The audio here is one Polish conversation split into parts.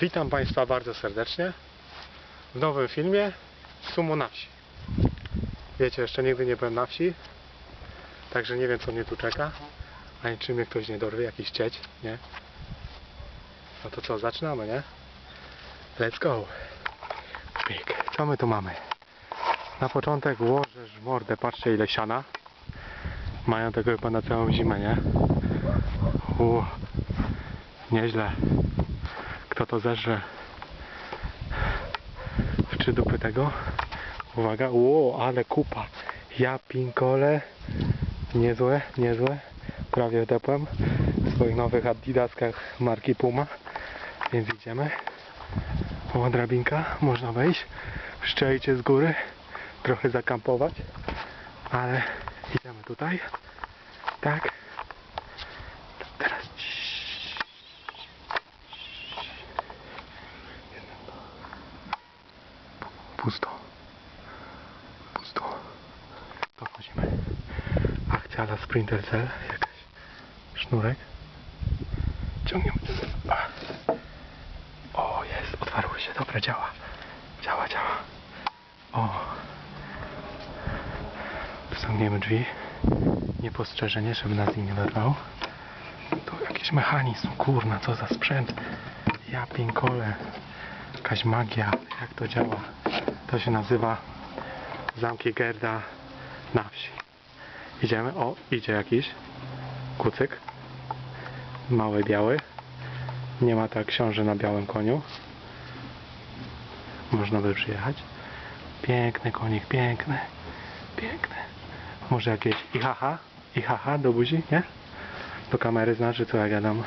Witam Państwa bardzo serdecznie w nowym filmie Sumo na wsi. Wiecie, jeszcze nigdy nie byłem na wsi, także nie wiem co mnie tu czeka, ani czy mnie ktoś nie dorwie, jakiś cieć, nie? No to co, zaczynamy, nie? Let's go! Pyk. Co my tu mamy? Na początek łożesz mordę, patrzcie ile siana. Mają tego chyba na całą zimę, nie? U, nieźle. Kto to zeżre? W trzy dupy tego? Uwaga, ło, ale kupa. Ja pinkole. Niezłe, niezłe. Prawie wdepłem w swoich nowych adidaskach marki Puma. Więc idziemy. O, drabinka, można wejść. Szczelicie z góry. Trochę zakampować. Ale idziemy tutaj. Tak. Akcja Sprinter Cell. Jakaś. Sznurek. Ciągniemy. O, jest. Otwarły się. Dobra, działa. Działa, działa. O. Wciągniemy drzwi. Niepostrzeżenie, żeby nas nie dorwał. Tu jakiś mechanizm. Kurna, co za sprzęt. Ja pinkole. Jakaś magia. Jak to działa? To się nazywa Zamki Gerda na wsi. Idziemy. O, idzie jakiś kucyk. Mały, biały. Nie ma tak książę na białym koniu. Można by przyjechać. Piękny konik, piękny. Piękny. Może jakieś ihaha? Ihaha do buzi, nie? Do kamery znaczy, co ja gadam.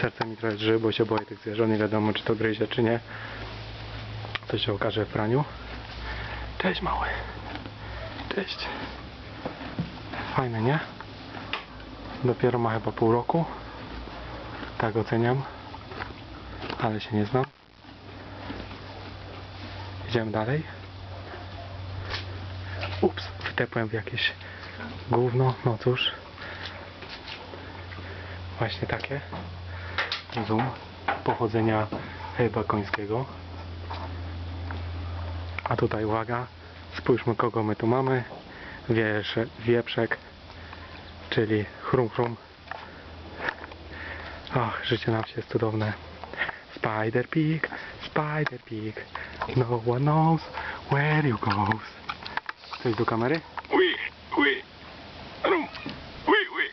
Serce mi trochę drży, bo się boję tych zwierząt. Nie wiadomo, czy to gryzie, czy nie. To się okaże w praniu. Cześć mały. Cześć. Fajny, nie? Dopiero ma chyba pół roku. Tak oceniam. Ale się nie znam. Idziemy dalej. Ups, wtepłem w jakieś gówno. No cóż. Właśnie takie. Zoom. Pochodzenia chyba końskiego. A tutaj uwaga, spójrzmy kogo my tu mamy. Wiesze, wieprzek, czyli chrum chrum. Ach, życie na wsi jest cudowne. Spider Pig, Spider Pig, no one knows where you goes. Coś do kamery? Ui, ui, rum, ui, ui.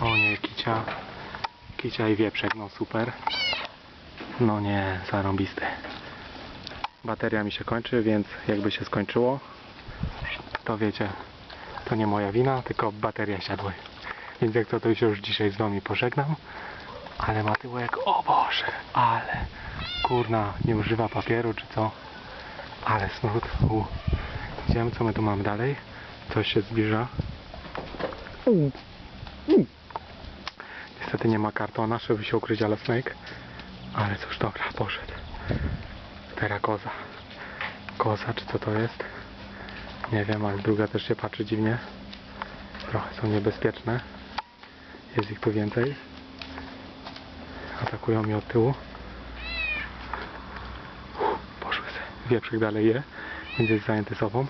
O nie, kicia, kicia i wieprzek, no super. No nie, zarąbisty. Bateria mi się kończy, więc jakby się skończyło, to wiecie, to nie moja wina, tylko bateria siadły. Więc jak to, to już dzisiaj z wami pożegnam. Ale ma tyłek, o Boże, ale kurna, nie używa papieru czy co. Ale smród. U. Idziemy, co my tu mamy dalej? Coś się zbliża. Niestety nie ma kartona, żeby się ukryć, ale snake. Ale cóż, dobra, poszedł. Teraz koza. Koza, czy co to jest? Nie wiem, ale druga też się patrzy dziwnie. Trochę są niebezpieczne. Jest ich tu więcej. Atakują mnie od tyłu. Uff, Poszły se. Wieprzek dalej je, więc jest zajęty sobą.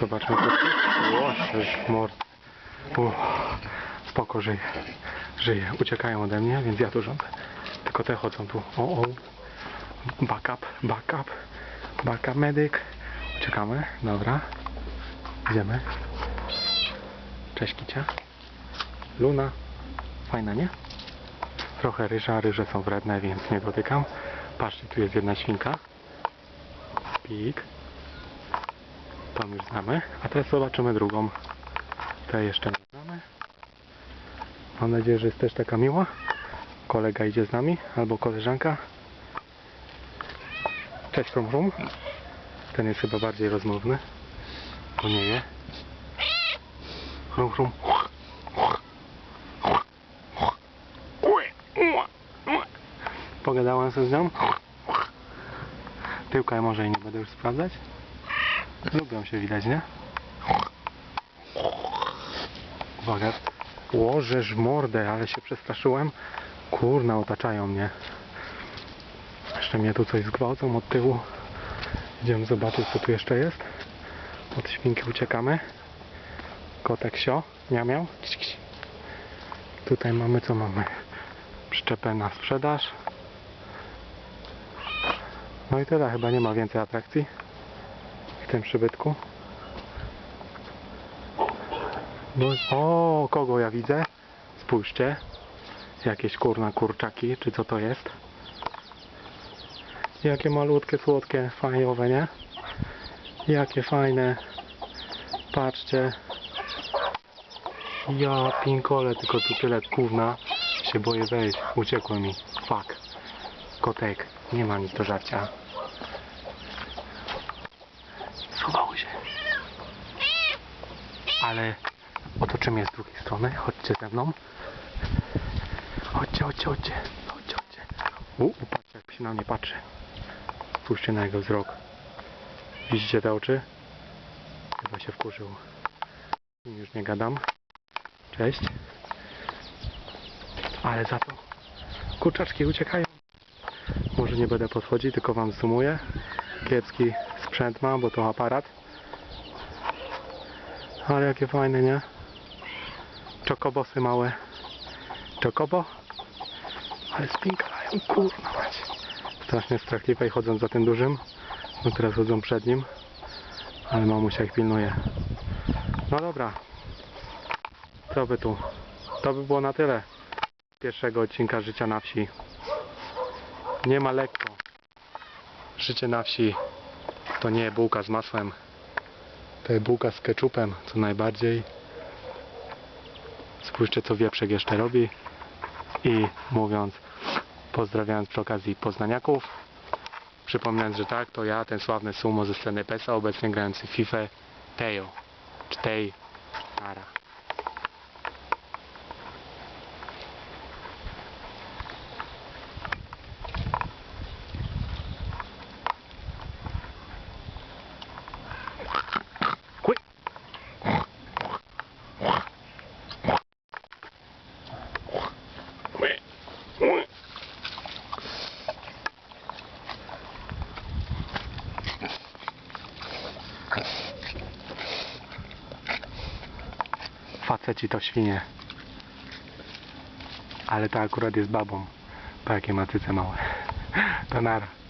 Zobaczmy co Łoszczyk, mord. Spoko, żyje. Żyje. Uciekają ode mnie, więc ja tu rządzę. Tylko te chodzą tu. O, o. Backup, backup. Backup medic. Uciekamy. Dobra. Idziemy. Cześć Kicia. Luna. Fajna, nie? Trochę ryża, ryże są wredne, więc nie dotykam. Patrzcie, tu jest jedna świnka. Pik. Tą już znamy. A teraz zobaczymy drugą. Tej jeszcze nie znamy. Mam nadzieję, że jest też taka miła. Kolega idzie z nami, albo koleżanka. Cześć Frum Frum. Ten jest chyba bardziej rozmowny. To nie je. Frum Frum. Pogadałem sobie z nią. Tyłka może i nie będę już sprawdzać. Lubią się widać, nie? Uwaga. Łożesz mordę, ale się przestraszyłem. Kurna, otaczają mnie. Jeszcze mnie tu coś zgwałcą od tyłu. Idziemy zobaczyć, co tu jeszcze jest. Od świnki uciekamy. Kotek sio, miał miał. Tutaj mamy, co mamy? Przyczepę na sprzedaż. No i tyle, chyba nie ma więcej atrakcji w tym przybytku. No, o, kogo ja widzę? Spójrzcie. Jakieś kurna kurczaki, czy co to jest? Jakie malutkie, słodkie, fajowe, nie? Jakie fajne. Patrzcie. Ja pinkole, tylko tu tyle kurna. Się boję wejść. Uciekło mi. Fuck. Kotek. Nie ma nic do żarcia. Schowały się. Ale otoczymy je z drugiej strony. Chodźcie ze mną. Chodźcie, chodźcie, chodźcie. Chodźcie, chodźcie. U, patrzcie jak się na mnie patrzy. Spójrzcie na jego wzrok. Widzicie te oczy? Chyba się wkurzył. Już nie gadam. Cześć. Ale za to kurczaczki uciekają. Może nie będę podchodzić, tylko wam zoomuję. Kiepski sprzęt mam, bo to aparat. Ale jakie fajne, nie? Czokobosy małe. Czokobo? Ale spinkalają, kurna mać. Strasznie strachliwe i chodzą za tym dużym. No teraz chodzą przed nim. Ale mamusia ich pilnuje. No dobra. Co by tu? To by było na tyle. Pierwszego odcinka Życia na wsi. Nie ma lekko. Życie na wsi to nie bułka z masłem. To jest bułka z ketchupem, co najbardziej. Spójrzcie, co wieprzek jeszcze robi. I mówiąc, pozdrawiając przy okazji poznaniaków. Przypominając, że tak, to ja, ten sławny sumo ze sceny PESA, obecnie grający w FIFA, Teo. Czy Tej. Faceci to świnie. Ale ta akurat jest babą. Po jakie ma cyce małe. To nara.